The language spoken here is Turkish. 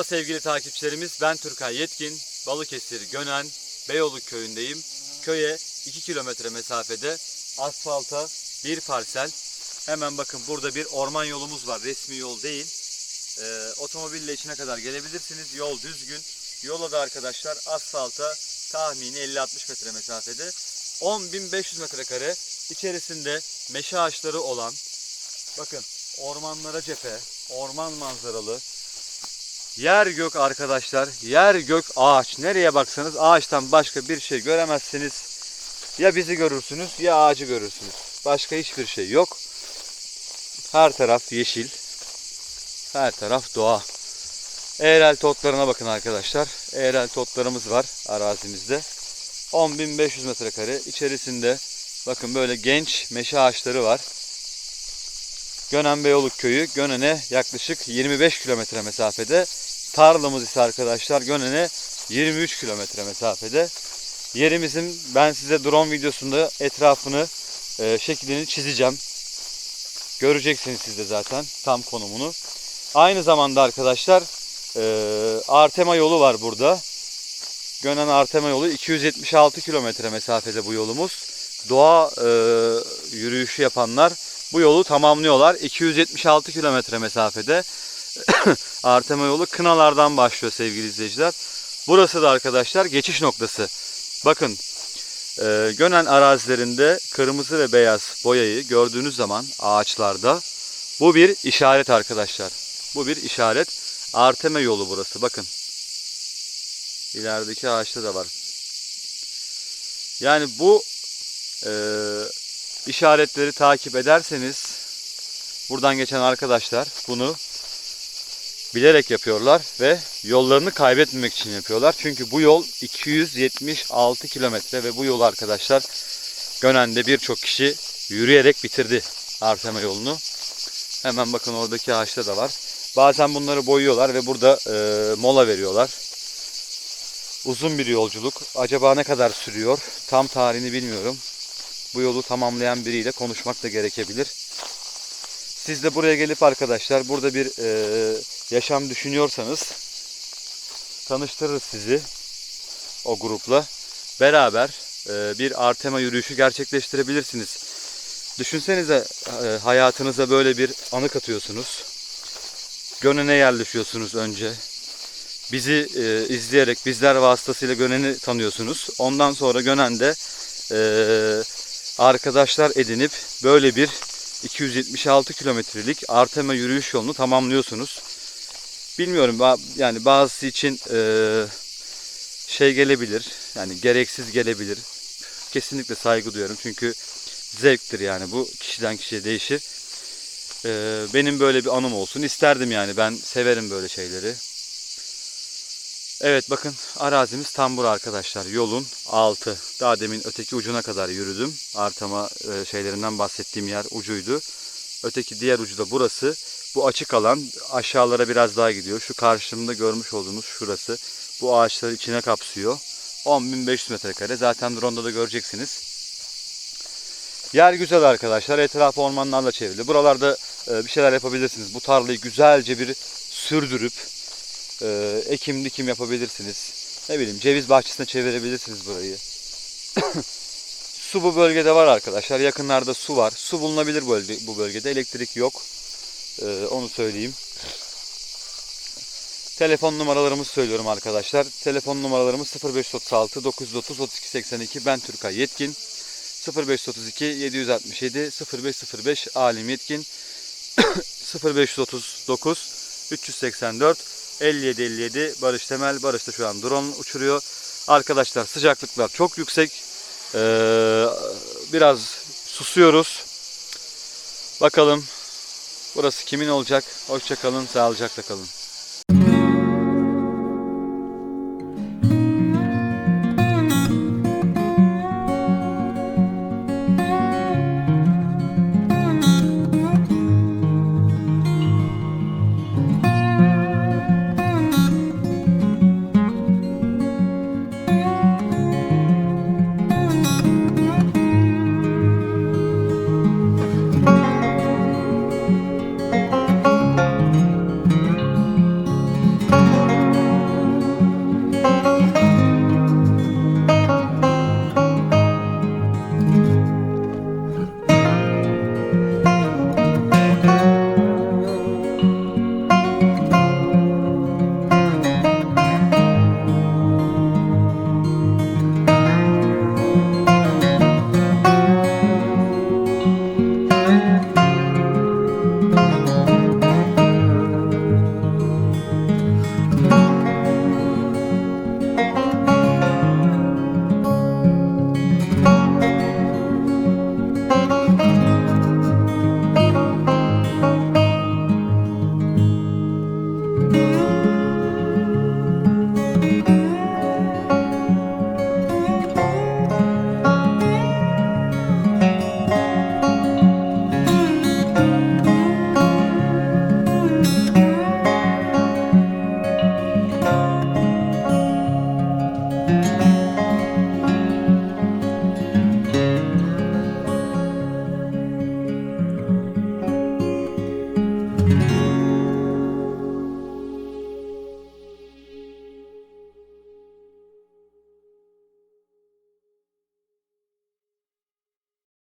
Merhaba sevgili takipçilerimiz. Ben Türkay Yetkin. Balıkesir Gönen Beyoğlu köyündeyim. Köye 2 kilometre mesafede asfalta bir parsel. Hemen bakın burada bir orman yolumuz var. Resmi yol değil. Ee, otomobille içine kadar gelebilirsiniz. Yol düzgün. Yola da arkadaşlar asfalta tahmini 50-60 metre mesafede. 10.500 metrekare içerisinde meşe ağaçları olan bakın ormanlara cephe, orman manzaralı, Yer gök arkadaşlar. Yer gök ağaç. Nereye baksanız ağaçtan başka bir şey göremezsiniz. Ya bizi görürsünüz ya ağacı görürsünüz. Başka hiçbir şey yok. Her taraf yeşil. Her taraf doğa. Eğrelti otlarına bakın arkadaşlar. Eğrelti otlarımız var arazimizde. 10.500 metrekare. İçerisinde bakın böyle genç meşe ağaçları var. Gönen Beyoluk köyü Gönen'e yaklaşık 25 kilometre mesafede. Tarlamız ise arkadaşlar Gönen'e 23 kilometre mesafede. Yerimizin ben size drone videosunda etrafını, e, şeklini çizeceğim. Göreceksiniz siz de zaten tam konumunu. Aynı zamanda arkadaşlar e, Artema yolu var burada. Gönen Artema yolu 276 kilometre mesafede bu yolumuz. Doğa e, yürüyüşü yapanlar bu yolu tamamlıyorlar. 276 kilometre mesafede Artema yolu Kınalar'dan başlıyor sevgili izleyiciler. Burası da arkadaşlar geçiş noktası. Bakın e, Gönen arazilerinde kırmızı ve beyaz boyayı gördüğünüz zaman ağaçlarda bu bir işaret arkadaşlar. Bu bir işaret. Artema yolu burası bakın. İlerideki ağaçta da var. Yani bu e, işaretleri takip ederseniz buradan geçen arkadaşlar bunu bilerek yapıyorlar ve yollarını kaybetmemek için yapıyorlar. Çünkü bu yol 276 kilometre ve bu yol arkadaşlar Gönen'de birçok kişi yürüyerek bitirdi Artema yolunu. Hemen bakın oradaki ağaçta da var. Bazen bunları boyuyorlar ve burada e, mola veriyorlar. Uzun bir yolculuk. Acaba ne kadar sürüyor? Tam tarihini bilmiyorum bu yolu tamamlayan biriyle konuşmak da gerekebilir. Siz de buraya gelip arkadaşlar burada bir e, yaşam düşünüyorsanız tanıştırırız sizi o grupla. Beraber e, bir Artema yürüyüşü gerçekleştirebilirsiniz. Düşünsenize e, hayatınıza böyle bir anı katıyorsunuz. Gönen'e yerleşiyorsunuz önce. Bizi e, izleyerek bizler vasıtasıyla Gönen'i tanıyorsunuz. Ondan sonra Gönen'de e, arkadaşlar edinip böyle bir 276 kilometrelik Artema yürüyüş yolunu tamamlıyorsunuz. Bilmiyorum yani bazısı için e, şey gelebilir yani gereksiz gelebilir. Kesinlikle saygı duyuyorum çünkü zevktir yani bu kişiden kişiye değişir. E, benim böyle bir anım olsun isterdim yani ben severim böyle şeyleri. Evet bakın arazimiz tam bura arkadaşlar. Yolun altı. Daha demin öteki ucuna kadar yürüdüm. Artama e, şeylerinden bahsettiğim yer ucuydu. Öteki diğer ucu da burası. Bu açık alan aşağılara biraz daha gidiyor. Şu karşımda görmüş olduğunuz şurası. Bu ağaçları içine kapsıyor. 10.500 metrekare. Zaten drone'da da göreceksiniz. Yer güzel arkadaşlar. Etrafı ormanlarla çevrili. Buralarda e, bir şeyler yapabilirsiniz. Bu tarlayı güzelce bir sürdürüp e, ekim dikim yapabilirsiniz. Ne bileyim ceviz bahçesine çevirebilirsiniz burayı. su bu bölgede var arkadaşlar. Yakınlarda su var. Su bulunabilir bölge, bu bölgede. Elektrik yok. E, onu söyleyeyim. Telefon numaralarımızı söylüyorum arkadaşlar. Telefon numaralarımız 0536 930 32 82. Ben Türkay Yetkin. 0532 767 0505 Alim Yetkin. 0539 384 57-57 Barış Temel. Barış da şu an drone uçuruyor. Arkadaşlar sıcaklıklar çok yüksek. Ee, biraz susuyoruz. Bakalım burası kimin olacak? Hoşçakalın, sağlıcakla kalın.